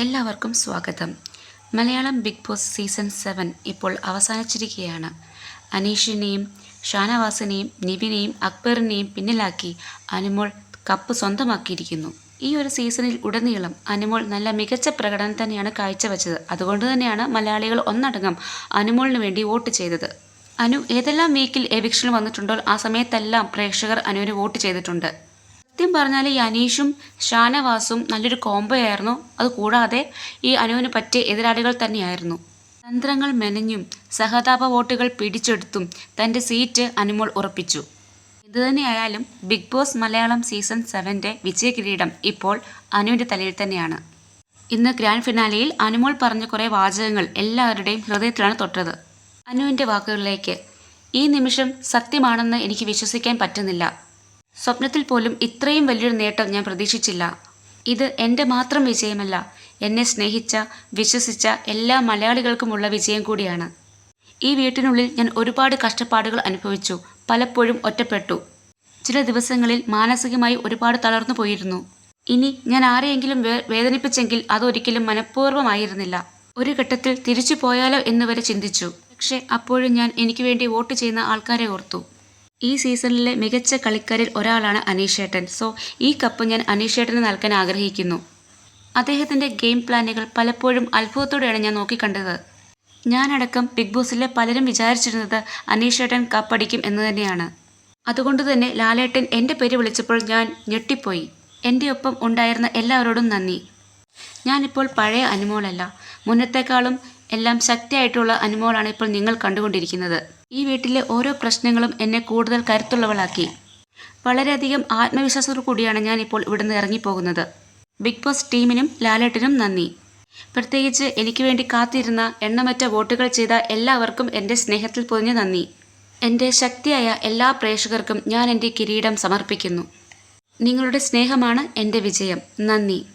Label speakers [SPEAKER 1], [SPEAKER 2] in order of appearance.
[SPEAKER 1] എല്ലാവർക്കും സ്വാഗതം. Malayalam Bigg Boss season seven ഇപ്പോൾ അവസാനിച്ചിരിക്കുകയാണ്. അനീഷിനെയും ഷാനവാസിനെയും നിബിനെയും അക്ബറിനെയും പിന്നിലാക്കി അനുമോൾ കപ്പ് സ്വന്തമാക്കിയിരിക്കുന്നു. ഈ ഒരു സീസണിൽ ഉടനീളം അനുമോൾ നല്ല മികച്ച പ്രകടനം തന്നെയാണ് കാഴ്ചവെച്ചത്. അതുകൊണ്ട് തന്നെയാണ് മലയാളികൾ ഒന്നടങ്കം അനുമോളിന് വേണ്ടി വോട്ട് ചെയ്തത്. അനു ഏതെല്ലാം വീക്കിൽ എവിക്ഷൻ വന്നിട്ടുണ്ടോ ആ സമയത്തെല്ലാം പ്രേക്ഷകർ അനുവിന് വോട്ട് ചെയ്തിട്ടുണ്ട്. സത്യം പറഞ്ഞാൽ ഈ അനീഷും ഷാനവാസും നല്ലൊരു കോംബോ ആയിരുന്നു അതുകൂടാതെ ഈ അനുവിന് പറ്റിയ എതിരാളികൾ തന്നെയായിരുന്നു. തന്ത്രങ്ങൾ മെനഞ്ഞും സഹതാപ വോട്ടുകൾ പിടിച്ചെടുത്തും തന്റെ സീറ്റ് അനുമോൾ ഉറപ്പിച്ചു. ഇതുതന്നെയായാലും ബിഗ് ബോസ് മലയാളം സീസൺ സെവന്റെ വിജയകിരീടം ഇപ്പോൾ അനുവിന്റെ തലയിൽ തന്നെയാണ്. ഇന്ന് ഗ്രാൻഡ് ഫിനാലിയിൽ അനുമോൾ പറഞ്ഞ കുറേ വാചകങ്ങൾ എല്ലാവരുടെയും ഹൃദയത്തിലാണ് തൊട്ടത്. അനുവിന്റെ വാക്കുകളിലേക്ക് ഈ നിമിഷം സത്യമാണെന്ന് എനിക്ക് വിശ്വസിക്കാൻ പറ്റുന്നില്ല. സ്വപ്നത്തിൽ പോലും ഇത്രയും വലിയൊരു നേട്ടം ഞാൻ പ്രതീക്ഷിച്ചില്ല. ഇത് എന്റെ മാത്രം വിജയമല്ല എന്നെ സ്നേഹിച്ച വിശ്വസിച്ച എല്ലാ മലയാളികൾക്കുമുള്ള വിജയം കൂടിയാണ്. ഈ വീട്ടിനുള്ളിൽ ഞാൻ ഒരുപാട് കഷ്ടപ്പാടുകൾ അനുഭവിച്ചു പലപ്പോഴും ഒറ്റപ്പെട്ടു. ചില ദിവസങ്ങളിൽ മാനസികമായി ഒരുപാട് തളർന്നു പോയിരുന്നു. ഇനി ഞാൻ ആരെയെങ്കിലും വേദനിപ്പിച്ചെങ്കിൽ അതൊരിക്കലും മനഃപൂർവമായിരുന്നില്ല. ഒരു ഘട്ടത്തിൽ തിരിച്ചു പോയാലോ എന്ന് വരെ ചിന്തിച്ചു. പക്ഷേ അപ്പോഴും ഞാൻ എനിക്ക് വേണ്ടി വോട്ട് ചെയ്യുന്ന ആൾക്കാരെ ഓർത്തു. ഈ സീസണിലെ മികച്ച കളിക്കാരിൽ ഒരാളാണ് അനീഷേട്ടൻ. സോ ഈ കപ്പ് ഞാൻ അനീഷേട്ടന് നൽകാൻ ആഗ്രഹിക്കുന്നു. അദ്ദേഹത്തിന്റെ ഗെയിം പ്ലാനുകൾ പലപ്പോഴും അത്ഭുതത്തോടെയാണ് ഞാൻ നോക്കിക്കണ്ടത്. ഞാനടക്കം ബിഗ് ബോസിലെ പലരും വിചാരിച്ചിരുന്നത് അനീഷേട്ടൻ കപ്പടിക്കും എന്ന് തന്നെയാണ്. അതുകൊണ്ട് തന്നെ ലാലേട്ടൻ എന്റെ പേര് വിളിച്ചപ്പോൾ ഞാൻ ഞെട്ടിപ്പോയി. എന്റെ ഒപ്പം ഉണ്ടായിരുന്ന എല്ലാവരോടും നന്ദി. ഞാനിപ്പോൾ പഴയ അനുമോളല്ല. മുന്നത്തെക്കാളും എല്ലാം ശക്തിയായിട്ടുള്ള അനുഭവമാണ് ഇപ്പോൾ നിങ്ങൾ കണ്ടുകൊണ്ടിരിക്കുന്നത്. ഈ വീട്ടിലെ ഓരോ പ്രശ്നങ്ങളും എന്നെ കൂടുതൽ കരുത്തുള്ളവളാക്കി. വളരെയധികം ആത്മവിശ്വാസത്തോടു കൂടിയാണ് ഞാൻ ഇപ്പോൾ ഇവിടുന്ന് ഇറങ്ങിപ്പോകുന്നത്. ബിഗ് ബോസ് ടീമിനും ലാലേട്ടിനും നന്ദി. പ്രത്യേകിച്ച് എനിക്ക് വേണ്ടി കാത്തിരുന്ന എണ്ണമറ്റ വോട്ടുകൾ ചെയ്ത എല്ലാവർക്കും എന്റെ സ്നേഹത്തിൽ പൊതിഞ്ഞ നന്ദി. എന്റെ ശക്തിയായ എല്ലാ പ്രേക്ഷകർക്കും ഞാൻ എന്റെ കിരീടം സമർപ്പിക്കുന്നു. നിങ്ങളുടെ സ്നേഹമാണ് എന്റെ വിജയം. നന്ദി.